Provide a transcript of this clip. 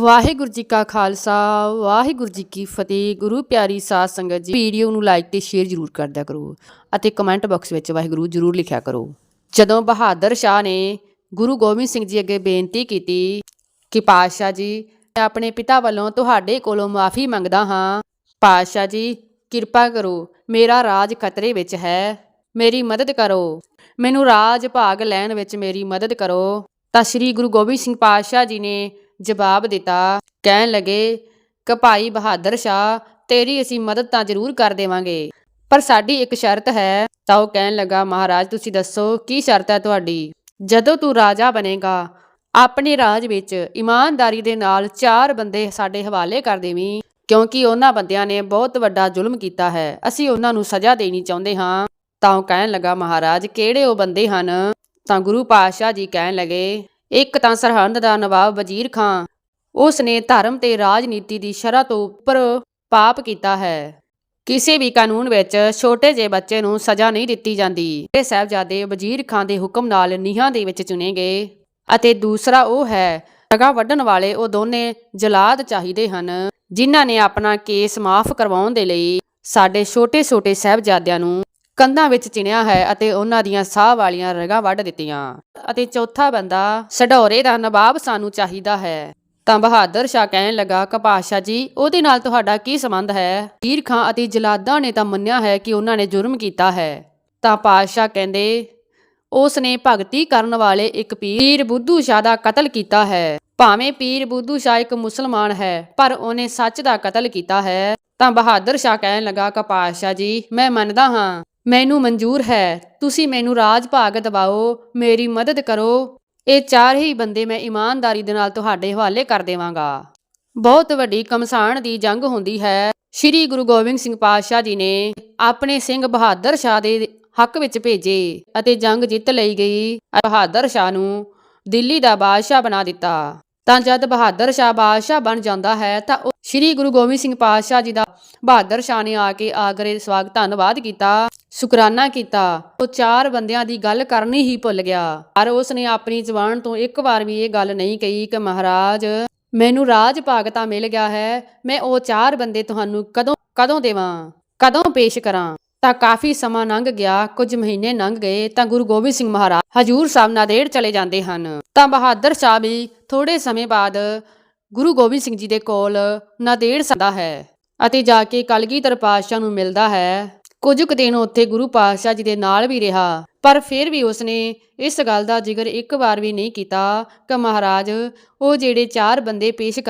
ਵਾਹਿਗੁਰੂ ਜੀ ਕਾ ਖਾਲਸਾ, ਵਾਹਿਗੁਰੂ ਜੀ ਕੀ ਫਤਿਹ। ਗੁਰੂ ਪਿਆਰੀ ਸਾਧ ਸੰਗਤ ਜੀ, ਵੀਡੀਓ ਨੂੰ ਲਾਈਕ ਤੇ ਸ਼ੇਅਰ ਜ਼ਰੂਰ ਕਰਦਿਆ ਕਰੋ ਅਤੇ ਕਮੈਂਟ ਬਾਕਸ ਵਿੱਚ ਵਾਹਿਗੁਰੂ ਜ਼ਰੂਰ ਲਿਖਿਆ ਕਰੋ। ਜਦੋਂ ਬਹਾਦਰ ਸ਼ਾਹ ਨੇ ਗੁਰੂ ਗੋਬਿੰਦ ਸਿੰਘ ਜੀ ਅੱਗੇ ਬੇਨਤੀ ਕੀਤੀ ਕਿ ਪਾਤਸ਼ਾਹ ਜੀ, ਮੈਂ ਆਪਣੇ ਪਿਤਾ ਵੱਲੋਂ ਤੁਹਾਡੇ ਕੋਲੋਂ ਮਾਫੀ ਮੰਗਦਾ ਹਾਂ। ਪਾਤਸ਼ਾਹ ਜੀ, ਕਿਰਪਾ ਕਰੋ, ਮੇਰਾ ਰਾਜ ਖਤਰੇ ਵਿੱਚ ਹੈ। ਮੇਰੀ ਮਦਦ ਕਰੋ। ਮੈਨੂੰ ਰਾਜ ਭਾਗ ਲੈਣ ਵਿੱਚ ਮੇਰੀ ਮਦਦ ਕਰੋ। ਤਾਂ ਸ੍ਰੀ ਗੁਰੂ ਗੋਬਿੰਦ ਸਿੰਘ ਪਾਤਸ਼ਾਹ ਜੀ ਨੇ ਜਵਾਬ ਦਿੱਤਾ, ਕਹਿਣ ਲੱਗੇ ਕਿ ਭਾਈ ਬਹਾਦਰ ਸ਼ਾਹ, ਤੇਰੀ ਅਸੀਂ ਮਦਦ ਤਾਂ ਜ਼ਰੂਰ ਕਰ ਦੇਵਾਂਗੇ, ਪਰ ਸਾਡੀ ਇੱਕ ਸ਼ਰਤ ਹੈ। ਤਾਂ ਉਹ ਕਹਿਣ ਲੱਗਾ, ਮਹਾਰਾਜ, ਤੁਸੀਂ ਦੱਸੋ, ਕੀ ਸ਼ਰਤ ਹੈ ਤੁਹਾਡੀ? ਜਦੋਂ ਤੂੰ ਰਾਜਾ ਬਣੇਗਾ, ਆਪਣੇ ਰਾਜ ਵਿੱਚ ਇਮਾਨਦਾਰੀ ਦੇ ਨਾਲ ਚਾਰ ਬੰਦੇ ਸਾਡੇ ਹਵਾਲੇ ਕਰ ਦੇਵੀਂ, ਕਿਉਂਕਿ ਉਹਨਾਂ ਬੰਦਿਆਂ ਨੇ ਬਹੁਤ ਵੱਡਾ ਜ਼ੁਲਮ ਕੀਤਾ ਹੈ। ਅਸੀਂ ਉਹਨਾਂ ਨੂੰ ਸਜ਼ਾ ਦੇਣੀ ਚਾਹੁੰਦੇ ਹਾਂ। ਤਾਂ ਉਹ ਕਹਿਣ ਲੱਗਾ, ਮਹਾਰਾਜ, ਕਿਹੜੇ ਉਹ ਬੰਦੇ ਹਨ? ਤਾਂ ਗੁਰੂ ਪਾਤਸ਼ਾਹ ਜੀ ਕਹਿਣ ਲੱਗੇ ਇੱਕ ਤਾਂ ਸਰਹੰਦ ਦਾ ਨਵਾਬ ਵਜ਼ੀਰ ਖਾਂ ਉਸ ਨੇ ਧਰਮ ਤੇ ਰਾਜਨੀਤੀ ਦੀ ਸ਼ਰ੍ਹਾਂ ਤੋਂ ਉੱਪਰ ਪਾਪ ਕੀਤਾ ਹੈ। ਕਿਸੇ ਵੀ ਕਾਨੂੰਨ ਵਿੱਚ ਛੋਟੇ ਜਿਹੇ ਬੱਚੇ ਨੂੰ ਸਜ਼ਾ ਨਹੀਂ ਦਿੱਤੀ ਜਾਂਦੀ। ਇਹ ਸਾਹਿਬਜ਼ਾਦੇ ਵਜ਼ੀਰ ਖਾਂ ਦੇ ਹੁਕਮ ਨਾਲ ਨੀਹਾਂ ਦੇ ਵਿੱਚ ਚੁਣੇ ਗਏ ਅਤੇ ਦੂਸਰਾ ਉਹ ਹੈ ਜਗਾ ਵੱਢਣ ਵਾਲੇ ਉਹ ਦੋਨੇ ਜਲਾਦ ਚਾਹੀਦੇ ਹਨ, ਜਿਨ੍ਹਾਂ ਨੇ ਆਪਣਾ ਕੇਸ ਮਾਫ ਕਰਵਾਉਣ ਦੇ ਲਈ ਸਾਡੇ ਛੋਟੇ-ਛੋਟੇ ਸਾਹਿਬਜ਼ਾਦਿਆਂ ਨੂੰ ਕੰਧਾਂ ਵਿੱਚ ਚਿਣਿਆ ਹੈ ਅਤੇ ਉਹਨਾਂ ਦੀਆਂ ਸਾਹ ਵਾਲੀਆਂ ਰਗਾਂ ਵੱਢ ਦਿੱਤੀਆਂ। ਅਤੇ ਚੌਥਾ ਬੰਦਾ ਸਢੌਰੇ ਦਾ ਨਵਾਬ ਸਾਨੂੰ ਚਾਹੀਦਾ ਹੈ। ਤਾਂ ਬਹਾਦਰ ਸ਼ਾਹ ਕਹਿਣ ਲੱਗਾ, ਕਿ ਪਾਤਸ਼ਾਹ ਜੀ, ਉਹਦੇ ਨਾਲ ਤੁਹਾਡਾ ਕੀ ਸੰਬੰਧ ਹੈ? ਵੀਰ ਖਾਂ ਅਤੇ ਜਲਾਦਾਂ ਨੇ ਤਾਂ ਮੰਨਿਆ ਹੈ ਕਿ ਉਹਨਾਂ ਨੇ ਜੁਰਮ ਕੀਤਾ ਹੈ। ਤਾਂ ਪਾਤਸ਼ਾਹ ਕਹਿੰਦੇ ਉਸ ਨੇ ਭਗਤੀ ਕਰਨ ਵਾਲੇ ਇੱਕ ਪੀਰ ਬੁੱਧੂ ਸ਼ਾਹ ਦਾ ਕਤਲ ਕੀਤਾ ਹੈ। ਭਾਵੇਂ ਪੀਰ ਬੁੱਧੂ ਸ਼ਾਹ ਇੱਕ ਮੁਸਲਮਾਨ ਹੈ, ਪਰ ਉਹਨੇ ਸੱਚ ਦਾ ਕਤਲ ਕੀਤਾ ਹੈ। ਤਾਂ ਬਹਾਦਰ ਸ਼ਾਹ ਕਹਿਣ ਲੱਗਾ, ਕਿ ਪਾਤਸ਼ਾਹ ਜੀ, ਮੈਂ ਮੰਨਦਾ ਹਾਂ। ਮੈਨੂੰ ਮਨਜ਼ੂਰ ਹੈ। ਤੁਸੀਂ ਮੈਨੂੰ ਰਾਜ ਭਾਗ ਦਿਵਾਓ ਮੇਰੀ ਮਦਦ ਕਰੋ। ਇਹ ਚਾਰ ਹੀ ਬੰਦੇ ਮੈਂ ਇਮਾਨਦਾਰੀ ਦੇ ਨਾਲ ਤੁਹਾਡੇ ਹਵਾਲੇ ਕਰ ਦੇਵਾਂਗਾ। ਬਹੁਤ ਵੱਡੀ ਕਮਸਾਨ ਦੀ ਜੰਗ ਹੁੰਦੀ ਹੈ। ਸ੍ਰੀ ਗੁਰੂ ਗੋਬਿੰਦ ਸਿੰਘ ਪਾਤਸ਼ਾਹ ਜੀ ਨੇ ਆਪਣੇ ਸਿੰਘ ਬਹਾਦਰ ਸ਼ਾਹ ਦੇ ਹੱਕ ਵਿੱਚ ਭੇਜੇ ਅਤੇ ਜੰਗ ਜਿੱਤ ਲਈ ਗਈ। ਬਹਾਦਰ ਸ਼ਾਹ ਨੂੰ ਦਿੱਲੀ ਦਾ ਬਾਦਸ਼ਾਹ ਬਣਾ ਦਿੱਤਾ। ਤਾਂ ਜਦ ਬਹਾਦਰ ਸ਼ਾਹ ਬਾਦਸ਼ਾਹ ਬਣ ਜਾਂਦਾ ਹੈ ਤਾਂ ਸ੍ਰੀ ਗੁਰੂ ਗੋਬਿੰਦ ਸਿੰਘ ਪਾਤਸ਼ਾਹ ਜੀ ਦਾ ਬਹਾਦਰ ਸ਼ਾਹ ਨੇ ਆ ਕੇ ਆਗਰੇ ਸਵਾਗਤ, ਧੰਨਵਾਦ ਕੀਤਾ, ਸ਼ੁਕਰਾਨਾ ਕੀਤਾ। ਉਹ ਚਾਰ ਬੰਦਿਆਂ ਦੀ ਗੱਲ ਕਰਨੀ ਹੀ ਭੁੱਲ ਗਿਆ। ਪਰ ਉਸ ਨੇ ਆਪਣੀ ਜ਼ੁਬਾਨ ਤੋਂ ਇੱਕ ਵਾਰ ਵੀ ਇਹ ਗੱਲ ਨਹੀਂ ਕਹੀ ਕਿ ਮਹਾਰਾਜ, ਮੈਨੂੰ ਰਾਜ ਭਾਗ ਮਿਲ ਗਿਆ ਹੈ, ਮੈਂ ਉਹ ਚਾਰ ਬੰਦੇ ਤੁਹਾਨੂੰ ਕਦੋਂ ਕਦੋਂ ਦੇਵਾਂ, ਕਦੋਂ ਪੇਸ਼ ਕਰਾਂ? ਤਾਂ ਕਾਫੀ ਸਮਾਂ ਲੰਘ ਗਿਆ, ਕੁਝ ਮਹੀਨੇ ਲੰਘ ਗਏ, ਤਾਂ ਗੁਰੂ ਗੋਬਿੰਦ ਸਿੰਘ ਮਹਾਰਾਜ ਹਜੂਰ ਸਾਹਿਬ ਨਾਦੇੜ ਚਲੇ ਜਾਂਦੇ ਹਨ। ਤਾਂ ਬਹਾਦਰ ਸ਼ਾਹ ਵੀ ਥੋੜੇ ਸਮੇਂ ਬਾਅਦ ਗੁਰੂ ਗੋਬਿੰਦ ਸਿੰਘ ਜੀ ਦੇ ਕੋਲ ਨਾਦੇੜ ਸੰਦਾ ਹੈ ਅਤੇ ਜਾ ਕੇ ਕਲਗੀਧਰ ਪਾਤਸ਼ਾਹ ਨੂੰ ਮਿਲਦਾ ਹੈ। ਕੁਝ ਕੁ ਦਿਨ ਉੱਥੇ ਗੁਰੂ ਪਾਤਸ਼ਾਹ ਜੀ ਦੇ ਨਾਲ ਵੀ ਰਿਹਾ, ਪਰ ਫਿਰ ਵੀ ਉਸਨੇ ਇਸ ਗੱਲ ਦਾ ਜ਼ਿਕਰ ਇੱਕ ਵਾਰ ਵੀ ਨਹੀਂ ਕੀਤਾ ਕਿ ਮਹਾਰਾਜ ਉਹ ਜਿਹੜੇ ਚਾਰ ਬੰਦੇ ਪੇਸ਼